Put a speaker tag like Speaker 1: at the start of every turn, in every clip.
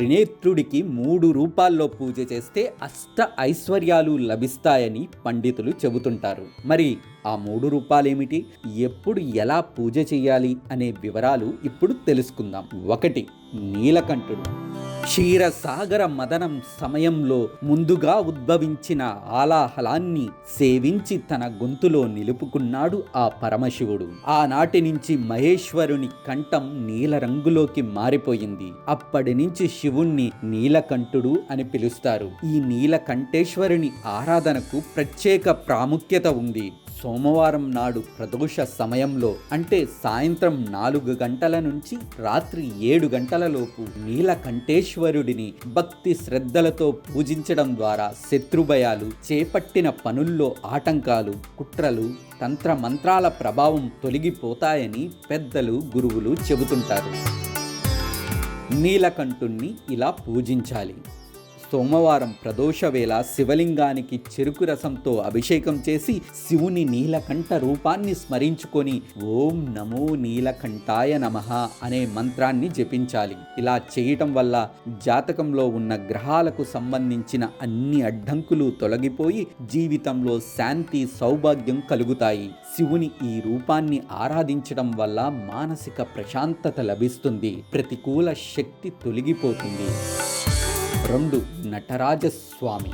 Speaker 1: త్రినేత్రుడికి మూడు రూపాల్లో పూజ చేస్తే అష్ట ఐశ్వర్యాలు లభిస్తాయని పండితులు చెబుతుంటారు. మరి ఆ మూడు రూపాలేమిటి? ఎప్పుడు ఎలా పూజ చేయాలి? అనే వివరాలు ఇప్పుడు తెలుసుకుందాం. ఒకటి నీలకంఠుడు. క్షీరసాగర మదనం సమయంలో ముందుగా ఉద్భవించిన ఆలాహలాన్ని సేవించి తన గొంతులో నిలుపుకున్నాడు ఆ పరమశివుడు. ఆనాటి నుంచి మహేశ్వరుని కంఠం నీల రంగులోకి మారిపోయింది. అప్పటి నుంచి శివుణ్ణి నీలకంఠుడు అని పిలుస్తారు. ఈ నీలకంఠేశ్వరుని ఆరాధనకు ప్రత్యేక ప్రాముఖ్యత ఉంది. సోమవారం నాడు ప్రదోష సమయంలో అంటే సాయంత్రం నాలుగు గంటల నుంచి రాత్రి ఏడు గంటల లోపు ఈశ్వరుడిని భక్తి శ్రద్ధలతో పూజించడం ద్వారా శత్రుభయాలు చేపట్టిన పనుల్లో ఆటంకాలు కుట్రలు తంత్ర మంత్రాల ప్రభావం తొలగిపోతాయని పెద్దలు గురువులు చెబుతుంటారు. నీలకంఠుణ్ణి ఇలా పూజించాలి. సోమవారం ప్రదోష వేళ శివలింగానికి చెరుకు రసంతో అభిషేకం చేసి శివుని నీలకంఠ రూపాన్ని స్మరించుకొని ఓం నమో నీలకంఠాయ నమః అనే మంత్రాన్ని జపించాలి. ఇలా చేయటం వల్ల జాతకంలో ఉన్న గ్రహాలకు సంబంధించిన అన్ని అడ్డంకులు తొలగిపోయి జీవితంలో శాంతి సౌభాగ్యం కలుగుతాయి. శివుని ఈ రూపాన్ని ఆరాధించడం వల్ల మానసిక ప్రశాంతత లభిస్తుంది. ప్రతికూల శక్తి తొలగిపోతుంది. రెండు నటరాజస్వామి.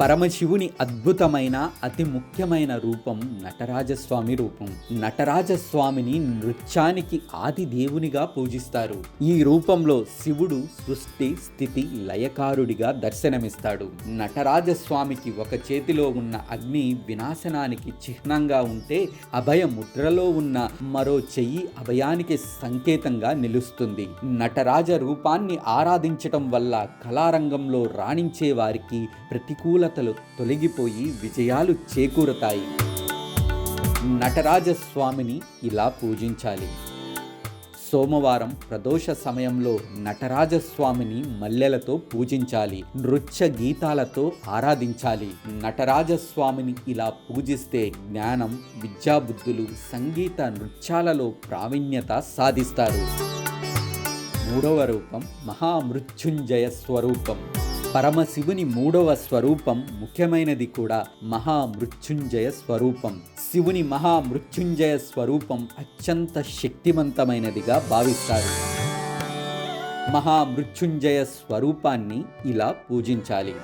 Speaker 1: పరమశివుని అద్భుతమైన అతి ముఖ్యమైన రూపం నటరాజస్వామి రూపం. నటరాజస్వామిని నృత్యానికి ఆది దేవునిగా పూజిస్తారు. ఈ రూపంలో శివుడు సృష్టి స్థితి లయకారుడిగా దర్శనమిస్తాడు. నటరాజస్వామికి ఒక చేతిలో ఉన్న అగ్ని వినాశనానికి చిహ్నంగా ఉంటే అభయ ముద్రలో ఉన్న మరో చెయ్యి అభయానికి సంకేతంగా నిలుస్తుంది. నటరాజ రూపాన్ని ఆరాధించటం వల్ల కళారంగంలో రాణించే వారికి ప్రతికూల ప్రతికూలతలు తొలగిపోయి విజయాలు చేకూరతాయి. నటరాజస్వామిని ఇలా పూజించాలి. సోమవారం ప్రదోష సమయంలో నటరాజస్వామిని మల్లెలతో పూజించాలి. నృత్య గీతాలతో ఆరాధించాలి. నటరాజస్వామిని ఇలా పూజిస్తే జ్ఞానం విద్యాబుద్ధులు సంగీత నృత్యాలలో ప్రావీణ్యత సాధిస్తారు. మూడవ రూపం మహామృత్యుంజయ స్వరూపం. పరమశివుని మూడవ స్వరూపం ముఖ్యమైనది కూడా మహామృత్యుంజయ స్వరూపం. శివుని మహామృత్యుంజయ స్వరూపం అత్యంత శక్తివంతమైనదిగా భావిస్తారు. మహామృత్యుంజయ స్వరూపాన్ని ఇలా పూజించాలి.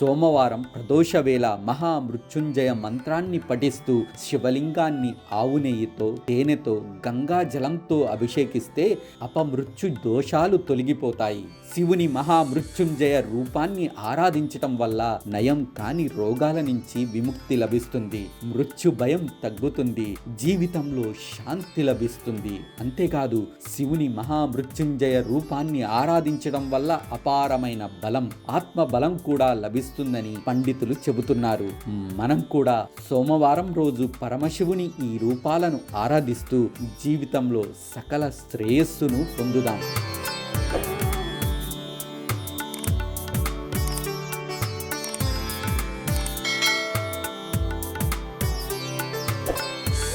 Speaker 1: సోమవారం ప్రదోష వేళ మహామృత్యుంజయ మంత్రాన్ని పఠిస్తూ శివలింగాన్ని ఆవు నెయ్యితో తేనెతో గంగా జలంతో అభిషేకిస్తే అపమృత్యు దోషాలు తొలగిపోతాయి. శివుని మహామృత్యుంజయ రూపాన్ని ఆరాధించటం వల్ల నయం కాని రోగాల నుంచి విముక్తి లభిస్తుంది. మృత్యు భయం తగ్గుతుంది. జీవితంలో శాంతి లభిస్తుంది. అంతేకాదు శివుని మహామృత్యుంజయ రూపాన్ని ఆరాధించడం వల్ల అపారమైన బలం ఆత్మ బలం కూడా లభిస్తుంది. లభిస్తుందని పండితులు చెబుతున్నారు. మనం కూడా సోమవారం రోజు పరమశివుని ఈ రూపాలను ఆరాధిస్తూ జీవితంలో సకల శ్రేయస్సును పొందుదాం.